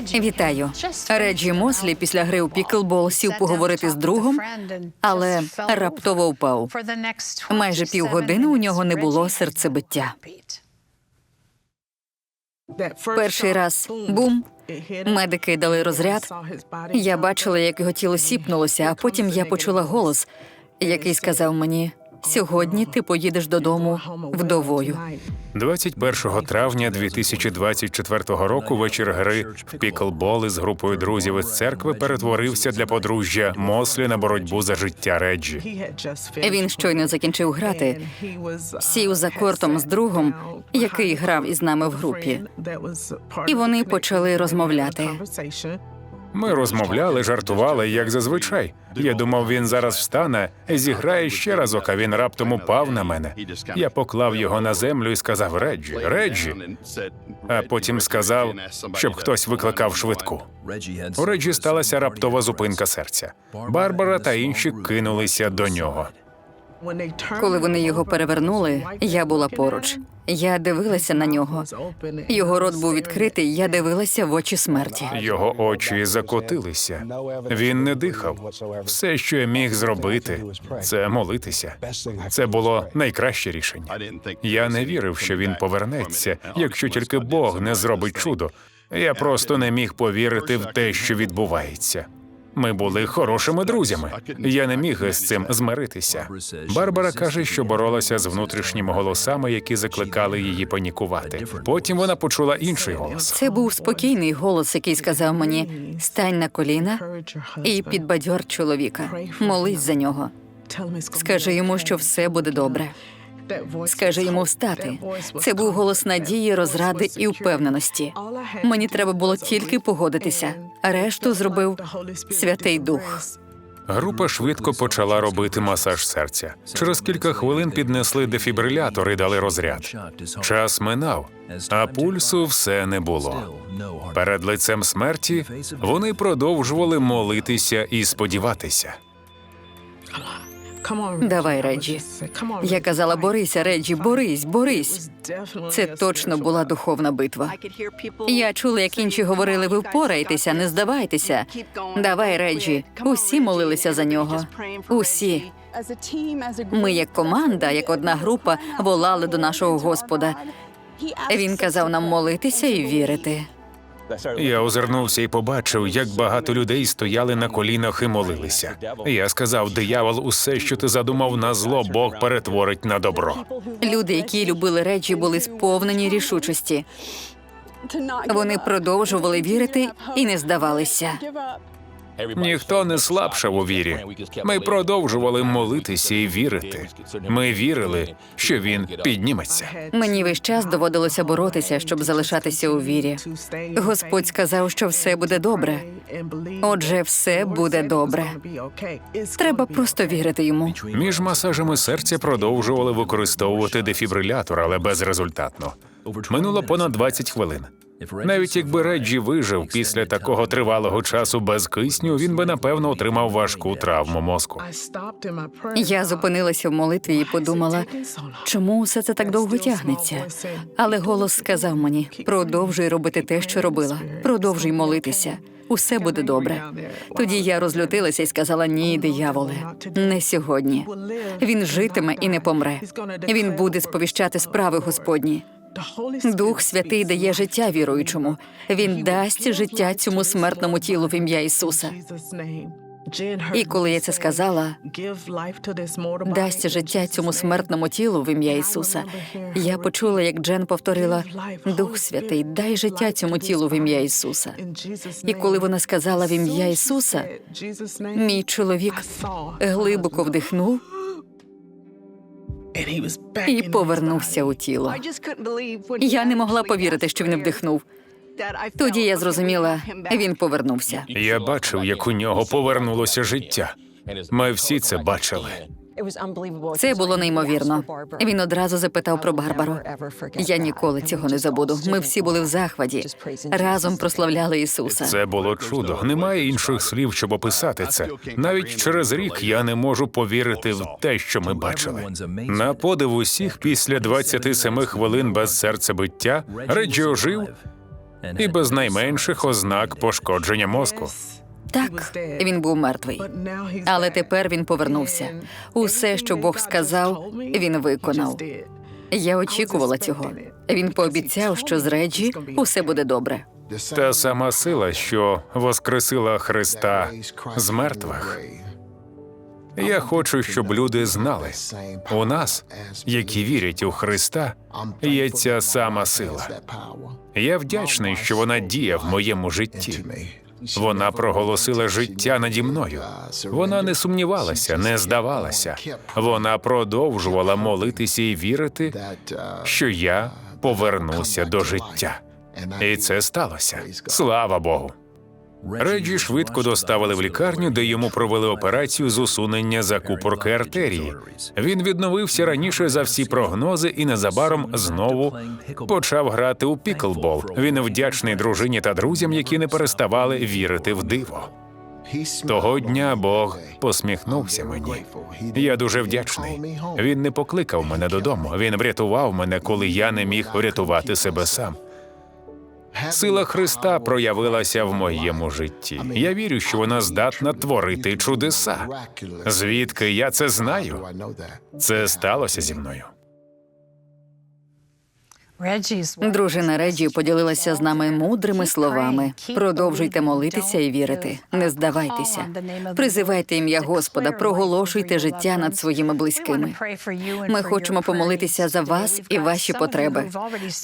Вітаю. Реджі Мослі після гри у піклбол сів поговорити з другом, але раптово впав. Майже півгодини у нього не було серцебиття. Перший раз бум. Медики дали розряд. Я бачила, як його тіло сіпнулося, а потім я почула голос, який сказав мені: сьогодні ти поїдеш додому вдовою. 21 травня 2024 року вечір гри в піклбол із групою друзів із церкви перетворився для подружжя Мослі на боротьбу за життя Реджі. Він щойно закінчив грати, сів за кортом з другом, який грав із нами в групі. І вони почали розмовляти. Ми розмовляли, жартували, як зазвичай. Я думав, він зараз встане, зіграє ще разок, а він раптом упав на мене. Я поклав його на землю і сказав Реджі, Реджі. А потім сказав, щоб хтось викликав швидку. У Реджі сталася раптова зупинка серця. Барбара та інші кинулися до нього. Коли вони його перевернули, я була поруч. Я дивилася на нього. Його рот був відкритий. Я дивилася в очі смерті. Його очі закотилися. Він не дихав. Все, що я міг зробити, це молитися. Це було найкраще рішення. Я не вірив, що він повернеться, якщо тільки Бог не зробить чудо. Я просто не міг повірити в те, що відбувається. Ми були хорошими друзями. Я не міг з цим змиритися. Барбара каже, що боролася з внутрішніми голосами, які закликали її панікувати. Потім вона почула інший голос. Це був спокійний голос, який сказав мені: стань на коліна і підбадьор чоловіка. Молись за нього. Скажи йому, що все буде добре. Скажи йому встати. Це був голос надії, розради і впевненості. Мені треба було тільки погодитися. Решту зробив Святий Дух. Група швидко почала робити масаж серця. Через кілька хвилин піднесли дефібрилятор і дали розряд. Час минав, а пульсу все не було. Перед лицем смерті вони продовжували молитися і сподіватися. Давай, Реджі. Я казала, борися, Реджі, борись, борись. Це точно була духовна битва. Я чула, як інші говорили: ви впораєтеся, не здавайтеся. Давай, Реджі. Усі молилися за нього. Усі. Ми, як команда, як одна група, волали до нашого Господа. Він казав нам молитися і вірити. Я озирнувся і побачив, як багато людей стояли на колінах і молилися. Я сказав: диявол, усе, що ти задумав на зло, Бог перетворить на добро. Люди, які любили речі, були сповнені рішучості. Вони продовжували вірити і не здавалися. Ніхто не слабшав у вірі. Ми продовжували молитися і вірити. Ми вірили, що він підніметься. Мені весь час доводилося боротися, щоб залишатися у вірі. Господь сказав, що все буде добре. Отже, все буде добре. Треба просто вірити йому. Між масажами серця продовжували використовувати дефібрилятор, але безрезультатно. Минуло понад 20 хвилин. Навіть якби Реджі вижив після такого тривалого часу без кисню, він би напевно отримав важку травму мозку. Я зупинилася в молитві і подумала, чому все це так довго тягнеться. Але голос сказав мені: продовжуй робити те, що робила, продовжуй молитися. Усе буде добре. Тоді я розлютилася і сказала: ні, дияволе, не сьогодні. Він житиме і не помре. Він буде сповіщати справи Господні. Дух Святий дає життя віруючому. Він дасть життя цьому смертному тілу в ім'я Ісуса. І коли я це сказала, дасть життя цьому смертному тілу в ім'я Ісуса. Я почула, як Джен повторила: Дух Святий, дай життя цьому тілу в ім'я Ісуса. І коли вона сказала в ім'я Ісуса, мій чоловік глибоко вдихнув і повернувся у тіло. Я не могла повірити, що він вдихнув. Тоді я зрозуміла, він повернувся. Я бачив, як у нього повернулося життя. Ми всі це бачили. Це було неймовірно. Він одразу запитав про Барбару. Я ніколи цього не забуду. Ми всі були в захваті, разом прославляли Ісуса. Це було чудо. Немає інших слів, щоб описати це. Навіть через рік я не можу повірити в те, що ми бачили. На подив усіх, після 27 хвилин без серцебиття, Реджі ожив і без найменших ознак пошкодження мозку. Так, він був мертвий. Але тепер він повернувся. Усе, що Бог сказав, він виконав. Я очікувала цього. Він пообіцяв, що з Реджі усе буде добре. Та сама сила, що воскресила Христа з мертвих. Я хочу, щоб люди знали, у нас, які вірять у Христа, є ця сама сила. Я вдячний, що вона діє в моєму житті. Вона проголосила життя наді мною. Вона не сумнівалася, не здавалася. Вона продовжувала молитися і вірити, що я повернуся до життя. І це сталося. Слава Богу. Реджі швидко доставили в лікарню, де йому провели операцію з усунення закупорки артерії. Він відновився раніше за всі прогнози і незабаром знову почав грати у піклбол. Він вдячний дружині та друзям, які не переставали вірити в диво. Того дня Бог посміхнувся мені. Я дуже вдячний. Він не покликав мене додому. Він врятував мене, коли я не міг врятувати себе сам. Сила Христа проявилася в моєму житті. Я вірю, що вона здатна творити чудеса. Звідки я це знаю? Це сталося зі мною. Дружина Реджі поділилася з нами мудрими словами. Продовжуйте молитися і вірити. Не здавайтеся. Призивайте ім'я Господа, проголошуйте життя над своїми близькими. Ми хочемо помолитися за вас і ваші потреби.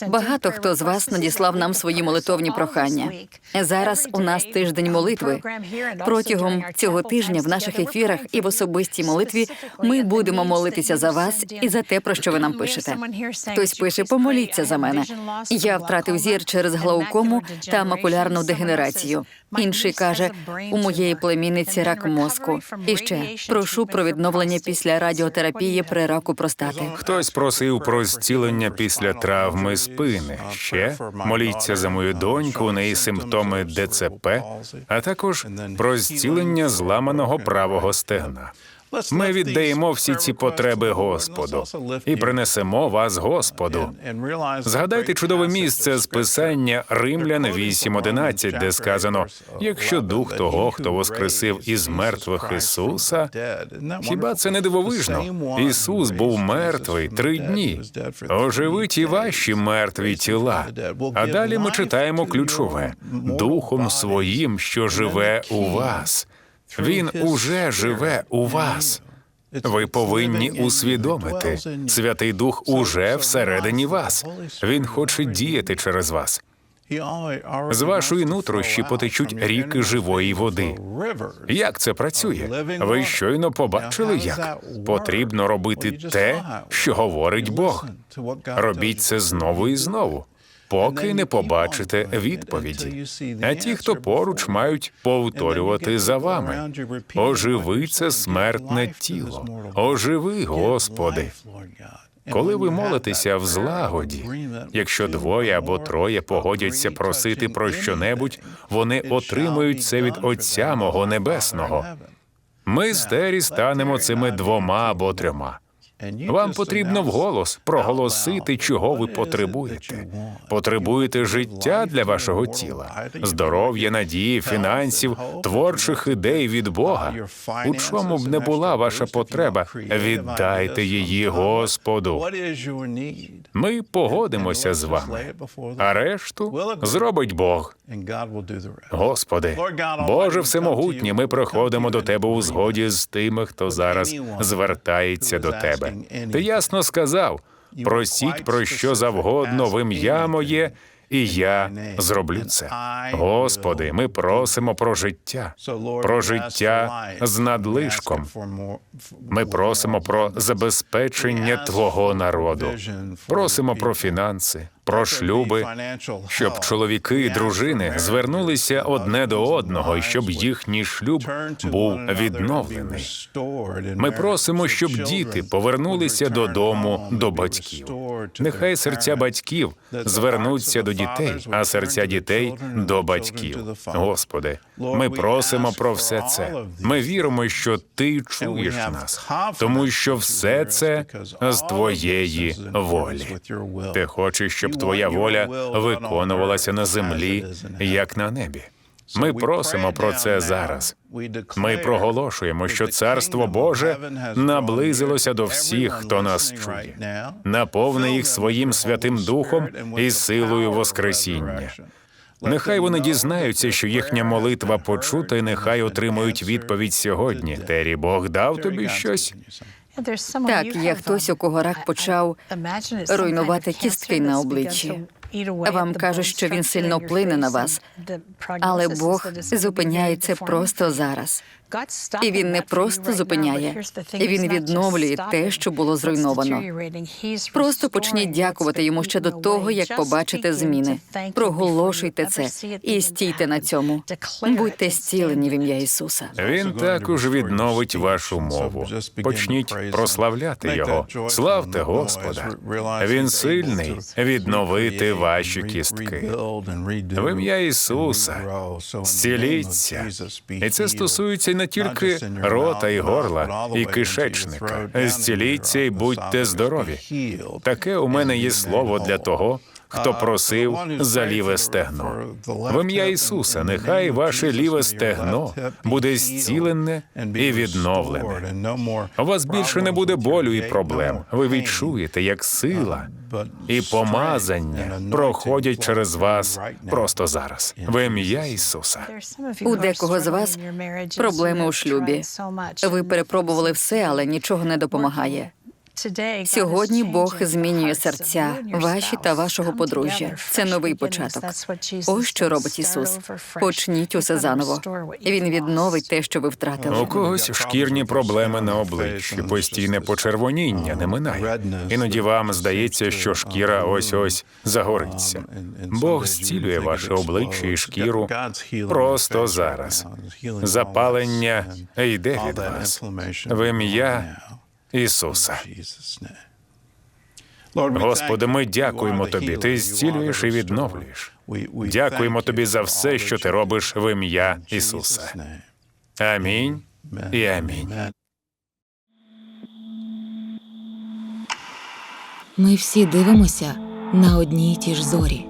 Багато хто з вас надіслав нам свої молитовні прохання. Зараз у нас тиждень молитви. Протягом цього тижня в наших ефірах і в особистій молитві ми будемо молитися за вас і за те, про що ви нам пишете. Хтось пише, помоліться за мене. Я втратив зір через глаукому та макулярну дегенерацію. Інший каже, у моєї племінниці рак мозку. І ще прошу про відновлення після радіотерапії при раку простати. Хтось просив про зцілення після травми спини. Ще моліться за мою доньку, у неї симптоми ДЦП, а також про зцілення зламаного правого стегна. Ми віддаємо всі ці потреби Господу і принесемо вас Господу. Згадайте чудове місце з писання Римлян 8.11, де сказано: якщо дух того, хто воскресив із мертвих Ісуса, хіба це не дивовижно? Ісус був мертвий три дні. Оживить і ваші мертві тіла. А далі ми читаємо ключове духом своїм, що живе у вас. Він уже живе у вас. Ви повинні усвідомити, Святий Дух уже всередині вас. Він хоче діяти через вас. З вашої нутрощі потечуть ріки живої води. Як це працює? Ви щойно побачили, як потрібно робити те, що говорить Бог. Робіть це знову і знову. Поки не побачите відповіді. А ті, хто поруч, мають повторювати за вами. Оживи це смертне тіло. Оживи, Господи. Коли ви молитеся в злагоді, якщо двоє або троє погодяться просити про щонебудь, вони отримують це від Отця мого Небесного. Ми з Тері станемо цими двома або трьома. Вам потрібно вголос проголосити, чого ви потребуєте. Потребуєте життя для вашого тіла, здоров'я, надії, фінансів, творчих ідей від Бога. У чому б не була ваша потреба, віддайте її Господу. Ми погодимося з вами, а решту зробить Бог. Господи, Боже всемогутній, ми приходимо до Тебе у згоді з тими, хто зараз звертається до Тебе. Ти ясно сказав: просіть про що завгодно в ім'я моє, і я зроблю це. Господи, ми просимо про життя, про життя з надлишком. Ми просимо про забезпечення Твого народу, просимо про фінанси, про шлюби, щоб чоловіки і дружини звернулися одне до одного, і щоб їхній шлюб був відновлений. Ми просимо, щоб діти повернулися додому до батьків. Нехай серця батьків звернуться до дітей, а серця дітей до батьків. Господи, ми просимо про все це. Ми віримо, що Ти чуєш нас, тому що все це з твоєї волі. Ти хочеш, щоб твоя воля виконувалася на землі, як на небі. Ми просимо про це зараз. Ми проголошуємо, що Царство Боже наблизилося до всіх, хто нас чує, наповни їх своїм святим духом і силою Воскресіння. Нехай вони дізнаються, що їхня молитва почута, і нехай отримують відповідь сьогодні. Тері, Бог дав тобі щось? Так, є хтось, у кого рак почав руйнувати кістки на обличчі. Вам кажуть, що він сильно вплине на вас, але Бог зупиняється просто зараз. І він не просто зупиняє, він відновлює те, що було зруйновано. Просто почніть дякувати йому ще до того, як побачите зміни. Проголошуйте це і стійте на цьому. Будьте зцілені в ім'я Ісуса. Він також відновить вашу мову. Почніть прославляти його. Славте Господа. Він сильний відновити ваші кістки. В ім'я Ісуса зціліться. І це стосується не тільки рота і горла, і кишечника. Зціліться і будьте здорові. Таке у мене є слово для того, хто просив за ліве стегно. В ім'я Ісуса, нехай ваше ліве стегно буде зцілене і відновлене. У вас більше не буде болю і проблем. Ви відчуєте, як сила і помазання проходять через вас просто зараз. В ім'я Ісуса. У декого з вас проблеми у шлюбі. Ви перепробували все, але нічого не допомагає. Сьогодні Бог змінює серця ваші та вашого подружжя. Це новий початок. Ось що робить Ісус. Почніть усе заново. Він відновить те, що ви втратили. У когось шкірні проблеми на обличчі, постійне почервоніння не минає. Іноді вам здається, що шкіра ось ось загориться. Бог зцілює ваше обличчя і шкіру просто зараз. Запалення йде від вас. Ім'я Ісуса. Господи, ми дякуємо Тобі. Ти зцілюєш і відновлюєш. Дякуємо Тобі за все, що ти робиш в ім'я Ісуса. Амінь і амінь. Ми всі дивимося на одні й ті ж зорі,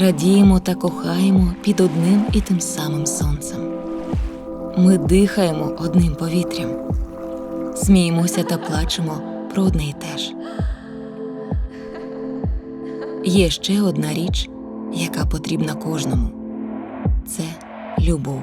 радіємо та кохаємо під одним і тим самим сонцем. Ми дихаємо одним повітрям, сміємося та плачемо про одне й те ж. Є ще одна річ, яка потрібна кожному це любов.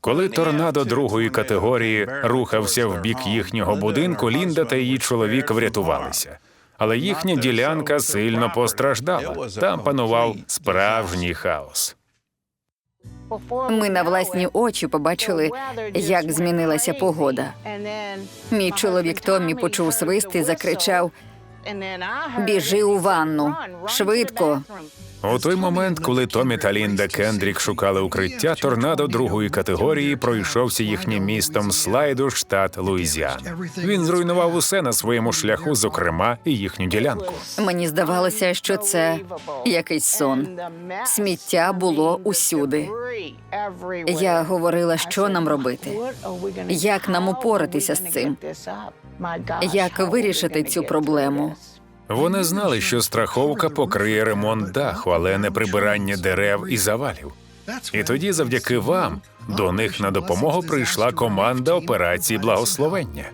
Коли торнадо другої категорії рухався в бік їхнього будинку, Лінда та її чоловік врятувалися. Але їхня ділянка сильно постраждала. Там панував справжній хаос. Ми на власні очі побачили, як змінилася погода. Мій чоловік Томмі почув свист і закричав: Біжи у ванну. Швидко. У той момент, коли Томі та Лінда Кендрік шукали укриття, торнадо другої категорії пройшовся їхнім містом Слайду, штат Луїзіана. Він зруйнував усе на своєму шляху, зокрема і їхню ділянку. Мені здавалося, що це якийсь сон. Сміття було усюди. Я говорила, що нам робити, як нам упоратися з цим, як вирішити цю проблему. Вони знали, що страховка покриє ремонт даху, але не прибирання дерев і завалів. І тоді, завдяки вам, до них на допомогу прийшла команда операції благословення.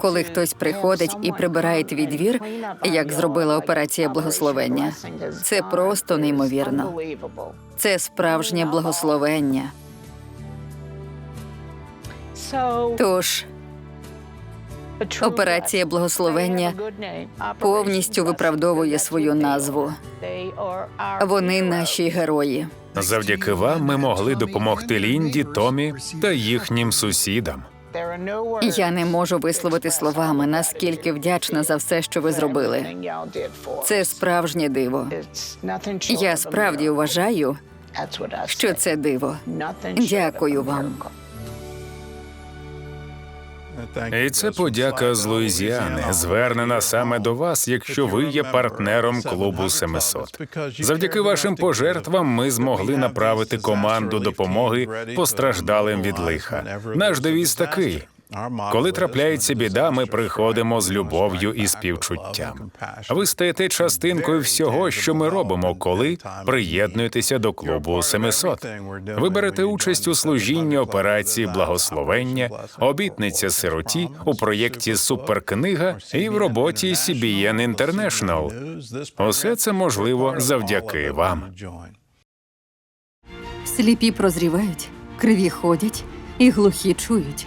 Коли хтось приходить і прибирає твій двір, як зробила операція благословення, це просто неймовірно. Це справжнє благословення. Тож Операція благословення повністю виправдовує свою назву. вони наші герої. Завдяки вам ми могли допомогти Лінді, Томі та їхнім сусідам. Я не можу висловити словами, наскільки вдячна за все, що ви зробили. Це справжнє диво. Я справді вважаю, що це диво. Дякую вам. І це подяка з Луїзіани, звернена саме до вас, якщо ви є партнером клубу 700. Завдяки вашим пожертвам ми змогли направити команду допомоги постраждалим від лиха. Наш девіз такий: коли трапляється біда, ми приходимо з любов'ю і співчуттям. Ви стаєте частинкою всього, що ми робимо, коли приєднуєтеся до клубу 700. Ви берете участь у служінні операції благословення, обітниця сироті у проєкті Суперкнига і в роботі CBN International. Усе це можливо завдяки вам. Сліпі прозрівають, криві ходять і глухі чують.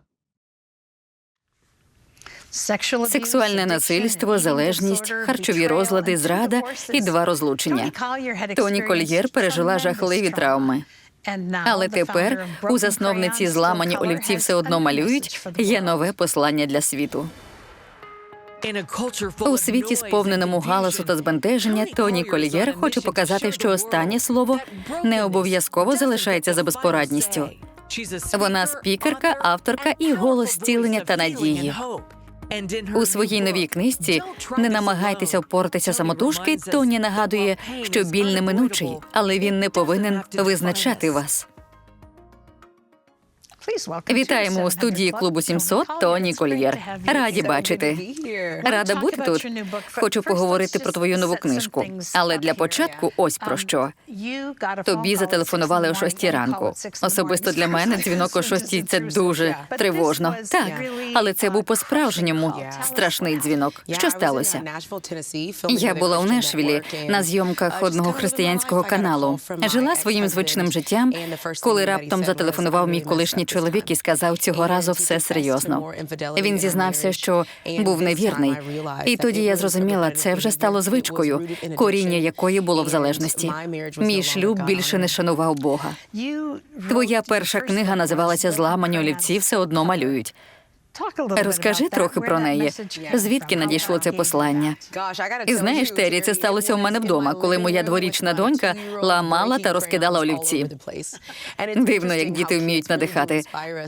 Сексуальне насильство, залежність, харчові розлади, зрада і два розлучення. Тоні Кольєр пережила жахливі травми. Але тепер у засновниці зламані олівці все одно малюють. Є нове послання для світу. У світі, сповненому галасу та збентеження, Тоні Кольєр хоче показати, що останнє слово не обов'язково залишається за безпорадністю. Вона спікерка, авторка і голос зцілення та надії. У своїй новій книжці не намагайтеся впоратися самотужки. Тоні нагадує, що біль неминучий, але він не повинен визначати вас. Вітаємо у студії клубу 700 Тоні Кольєр. Раді бачити. Рада бути тут. Хочу поговорити про твою нову книжку. Але для початку ось про що. Тобі зателефонували о шостій ранку. Особисто для мене дзвінок о шостій це дуже тривожно. Так, але це був по-справжньому страшний дзвінок. Що сталося? Я була у Нешвілі на зйомках одного християнського каналу. Жила своїм звичним життям, коли раптом зателефонував мій колишній чоловік і сказав цього разу все серйозно. Він зізнався, що був невірний. І тоді я зрозуміла, це вже стало звичкою, коріння якої було в залежності. Мій шлюб більше не шанував Бога. Твоя перша книга називалася Зламані олівці все одно малюють. Розкажи трохи про неї. Звідки надійшло це послання? І знаєш, Террі, це сталося у мене вдома, коли моя дворічна донька ламала та розкидала олівці. Дивно, як діти вміють надихати.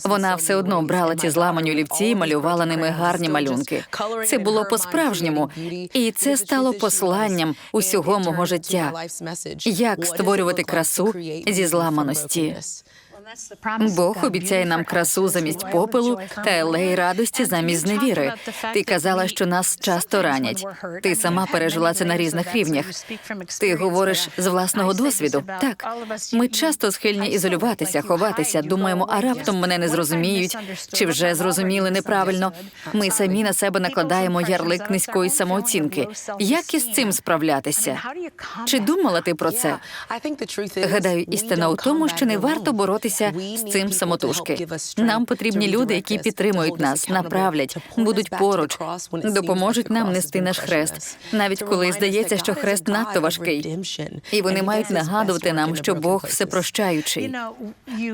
Вона все одно брала ці зламані олівці і малювала ними гарні малюнки. Це було по-справжньому, і це стало посланням усього мого життя. Як створювати красу зі зламаності? Бог обіцяє нам красу замість попелу та елей радості замість зневіри. Ти казала, що нас часто ранять. Ти сама пережила це на різних рівнях. Ти говориш з власного досвіду. Так, ми часто схильні ізолюватися, ховатися. Думаємо, а раптом мене не зрозуміють, чи вже зрозуміли неправильно. Ми самі на себе накладаємо ярлик низької самооцінки. Як із цим справлятися? Чи думала ти про це? Гадаю, істина у тому, що не варто боротися з цим самотужки. Нам потрібні люди, які підтримують нас, направлять, будуть поруч, допоможуть нам нести наш хрест, навіть коли здається, що хрест надто важкий. І вони мають нагадувати нам, що Бог всепрощаючий.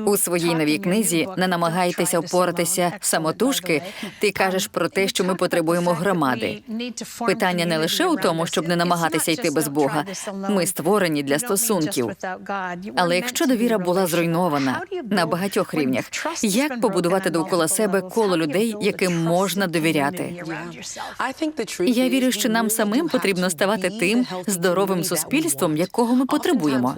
У своїй новій книзі не намагайтеся впоратися самотужки. Ти кажеш про те, що ми потребуємо громади. Питання не лише у тому, щоб не намагатися йти без Бога. Ми створені для стосунків. Але якщо довіра була зруйнована на багатьох рівнях, як побудувати довкола себе коло людей, яким можна довіряти? Я вірю, що нам самим потрібно ставати тим здоровим суспільством, якого ми потребуємо.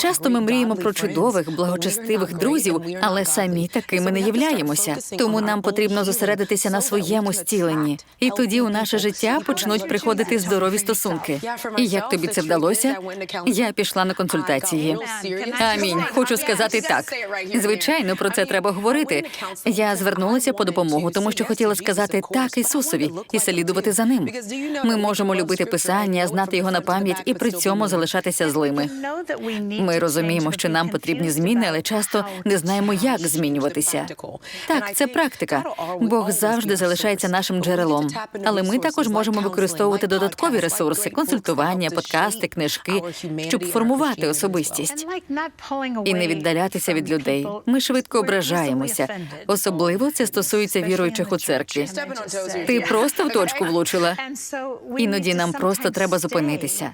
Часто ми мріємо про чудових, благочестивих друзів, але самі такими не являємося. Тому нам потрібно зосередитися на своєму зціленні, і тоді у наше життя почнуть приходити здорові стосунки. І як тобі це вдалося? Я пішла на консультації. Амінь. Хочу сказати так. Звичайно, про це треба говорити. Я звернулася по допомогу, тому що хотіла сказати так Ісусові і слідувати за ним. Ми можемо любити писання, знати його на пам'ять і при цьому залишатися злими. Ми розуміємо, що нам потрібні зміни, але часто не знаємо, як змінюватися. Так, це практика. Бог завжди залишається нашим джерелом. Але ми також можемо використовувати додаткові ресурси, консультування, подкасти, книжки, щоб формувати особистість і не віддалятися від людей. Ми швидко ображаємося. Особливо це стосується віруючих у церкві. Ти просто в точку влучила. Іноді нам просто треба зупинитися.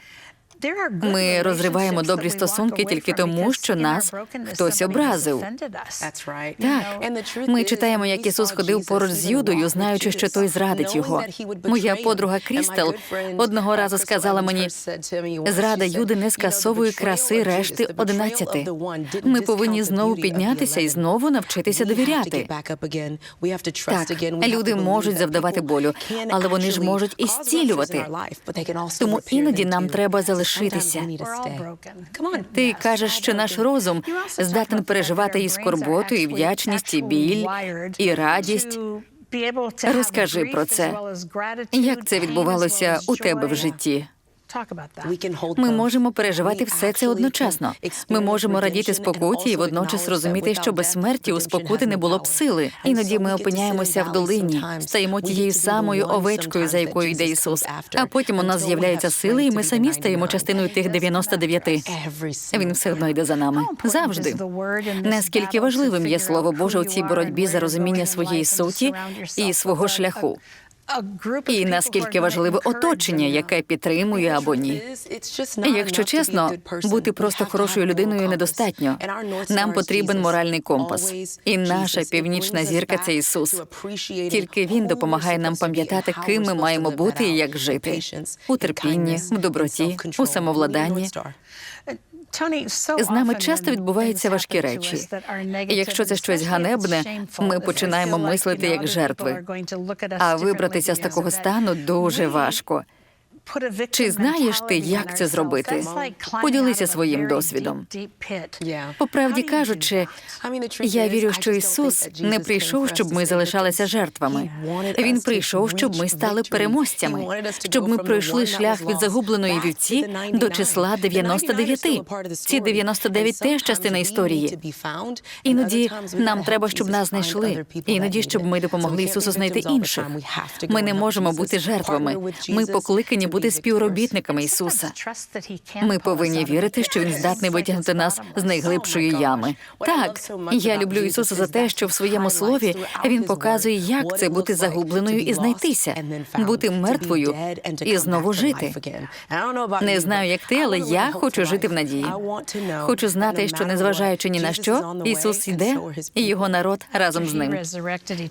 Ми розриваємо добрі стосунки тільки тому, що нас хтось образив. Так, ми читаємо, як Ісус ходив поруч з Юдою, знаючи, що той зрадить його. Моя подруга Крістел одного разу сказала мені, зрада Юди не скасовує краси решти одинадцяти. Ми повинні знову піднятися і знову навчитися довіряти. Так, люди можуть завдавати болю, але вони ж можуть і зцілювати. Тому іноді нам треба залишитися. Ти кажеш, що наш розум здатен переживати і скорботу, і вдячність, і біль, і радість. Розкажи про це. Як це відбувалося у тебе в житті? Ми можемо переживати все це одночасно. Ми можемо радіти спокуті і водночас розуміти, що без смерті у спокути не було б сили. Іноді ми опиняємося в долині, стаємо тією самою овечкою, за якою йде Ісус. А потім у нас з'являються сили, і ми самі стаємо частиною тих 99. Він все одно йде за нами завжди. Наскільки важливим є слово Боже у цій боротьбі за розуміння своєї суті і свого шляху. І наскільки важливе оточення, яке підтримує або ні. Якщо чесно, бути просто хорошою людиною недостатньо. Нам потрібен моральний компас. І наша північна зірка це Ісус. Тільки він допомагає нам пам'ятати, ким ми маємо бути і як жити у терпінні, в доброті, у самовладанні. З нами часто відбуваються важкі речі. І якщо це щось ганебне, ми починаємо мислити як жертви. А вибратися з такого стану дуже важко. Чи знаєш ти, як це зробити? Поділися своїм досвідом. По правді кажучи, я вірю, що Ісус не прийшов, щоб ми залишалися жертвами. Він прийшов, щоб ми стали переможцями, щоб ми пройшли шлях від загубленої вівці до числа 99. Ці 99 – теж частина історії. Іноді нам треба, щоб нас знайшли. Іноді, щоб ми допомогли Ісусу знайти інших. Ми не можемо бути жертвами. Ми покликані бути співробітниками Ісуса. Ми повинні вірити, що він здатний витягнути нас з найглибшої ями. Так, я люблю Ісуса за те, що в своєму слові він показує, як це бути загубленою і знайтися, бути мертвою і знову жити. Не знаю, як ти, але я хочу жити в надії. Хочу знати, що незважаючи ні на що, Ісус йде, і його народ разом з ним.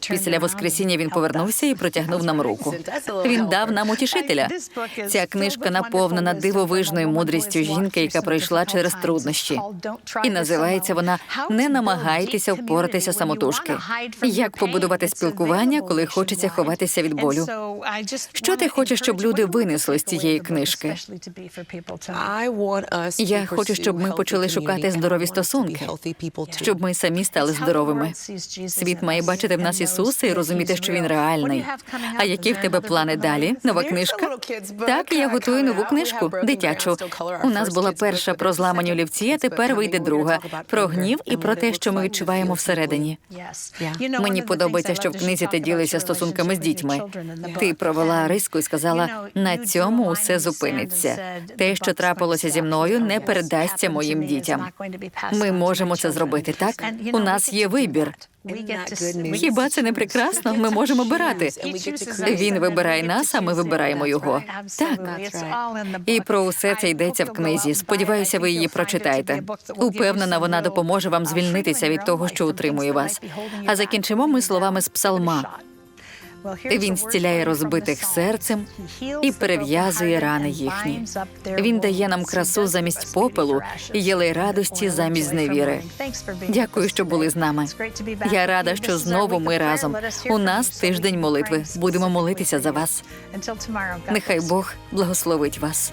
Після воскресіння він повернувся і протягнув нам руку. Він дав нам утішителя. Ця книжка наповнена дивовижною мудрістю жінки, яка пройшла через труднощі. І називається вона Не намагайтеся впоратися самотужки. Як побудувати спілкування, коли хочеться ховатися від болю? Що ти хочеш, щоб люди винесли з цієї книжки? Я хочу, щоб ми почали шукати здорові стосунки, Щоб ми самі стали здоровими. Світ має бачити в нас Ісуса і розуміти, що він реальний. А які в тебе плани далі? Нова книжка? Так, я готую нову книжку, дитячу. У нас була перша про зламані олівці, а тепер вийде друга про гнів і про те, що ми відчуваємо всередині. Мені подобається, що в книзі ти ділишся стосунками з дітьми. Ти провела риску і сказала: на цьому усе зупиниться. Те, що трапилося зі мною, не передасться моїм дітям. Ми можемо це зробити, так? У нас є вибір. Хіба це не прекрасно? Ми можемо обирати. Він вибирає нас, а ми вибираємо його. Так. І про усе це йдеться в книзі. Сподіваюся, ви її прочитаєте. Упевнена, вона допоможе вам звільнитися від того, що утримує вас. А закінчимо ми словами з псалма. Він зціляє розбитих серцем і перев'язує рани їхні. Він дає нам красу замість попелу і єлей радості замість зневіри. Дякую, що були з нами. Я рада, що знову ми разом. У нас тиждень молитви. Будемо молитися за вас. Нехай Бог благословить вас.